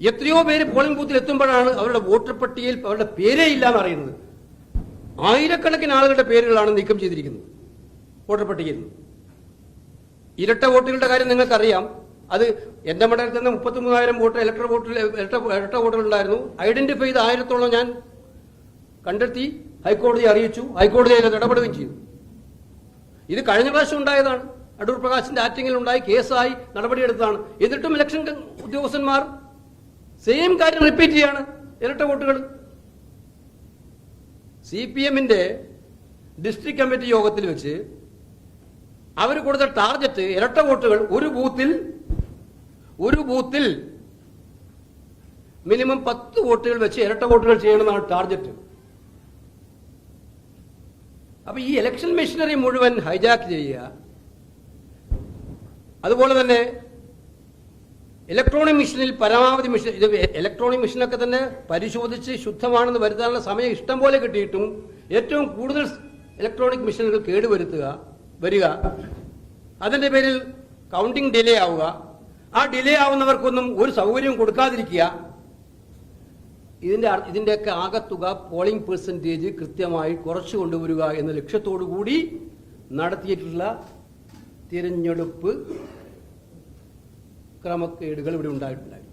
എത്രയോ പേര് പോളിംഗ് ബൂത്തിൽ എത്തുമ്പോഴാണ് അവരുടെ വോട്ടർ പട്ടികയിൽ അവരുടെ പേരേ ഇല്ല എന്ന് അറിയുന്നത്. ആയിരക്കണക്കിന് ആളുകളുടെ പേരുകളാണ് നീക്കം ചെയ്തിരിക്കുന്നത്. വോട്ടർ പട്ടികയിൽ നിന്ന്. ഇരട്ട വോട്ടുകളുടെ കാര്യം നിങ്ങൾക്കറിയാം. അത് എന്റെ മണ്ഡലത്തിൽ നിന്ന് മുപ്പത്തി മൂവായിരം വോട്ട് ഇലക്ട്രൽ വോട്ടിൽ ഇരട്ട വോട്ടുകൾ ഉണ്ടായിരുന്നു ഐഡന്റിഫൈ ചെയ്ത് ആയിരത്തോളം ഞാൻ കണ്ടെത്തി ഹൈക്കോടതി അറിയിച്ചു. ഹൈക്കോടതി അതിൽ ഇടപെടുകയും ചെയ്തു. ഇത് കഴിഞ്ഞ പ്രാവശ്യം ഉണ്ടായതാണ്. അടൂർ പ്രകാശിന്റെ ആറ്റിങ്ങിൽ ഉണ്ടായി കേസായി നടപടിയെടുത്തതാണ്. എന്നിട്ടും ഇലക്ഷൻ ഉദ്യോഗസ്ഥന്മാർ സെയിം കാര്യം റിപ്പീറ്റ് ചെയ്യാണ്. ഇരട്ട വോട്ടുകൾ സി പി എമ്മിന്റെ ഡിസ്ട്രിക്ട് കമ്മിറ്റി യോഗത്തിൽ വെച്ച് അവർ കൊടുത്ത ടാർഗറ്റ് ഇരട്ട വോട്ടുകൾ ഒരു ബൂത്തിൽ ഒരു ബൂത്തിൽ മിനിമം പത്ത് വോട്ടുകൾ വെച്ച് ഇരട്ട വോട്ടുകൾ ചെയ്യണമെന്നാണ് ടാർഗറ്റ് അപ്പൊ ഈ ഇലക്ഷൻ മെഷീനറി മുഴുവൻ ഹൈജാക്ക് ചെയ്യുക. അതുപോലെ തന്നെ ഇലക്ട്രോണിക് മെഷീനിൽ പരമാവധി മെഷീൻ ഇത് ഇലക്ട്രോണിക് മെഷീനൊക്കെ തന്നെ പരിശോധിച്ച് ശുദ്ധമാണെന്ന് വരുത്താനുള്ള സമയം ഇഷ്ടം പോലെ കിട്ടിയിട്ടും ഏറ്റവും കൂടുതൽ ഇലക്ട്രോണിക് മെഷീനുകൾ കേടുവരുത്തുക വരിക അതിന്റെ പേരിൽ കൗണ്ടിങ് ഡിലേ ആവുക. ആ ഡിലേ ആവുന്നവർക്കൊന്നും ഒരു സൗകര്യവും കൊടുക്കാതിരിക്കുക. ഇതിന്റെ ഇതിന്റെയൊക്കെ ആകത്തുക പോളിംഗ് പെർസെന്റേജ് കൃത്യമായി കുറച്ചു കൊണ്ടുവരിക എന്ന ലക്ഷ്യത്തോടു കൂടി നടത്തിയിട്ടുള്ള തിരഞ്ഞെടുപ്പ് ക്രമക്കേടുകൾ ഇവിടെ ഉണ്ടായിട്ടുണ്ടായി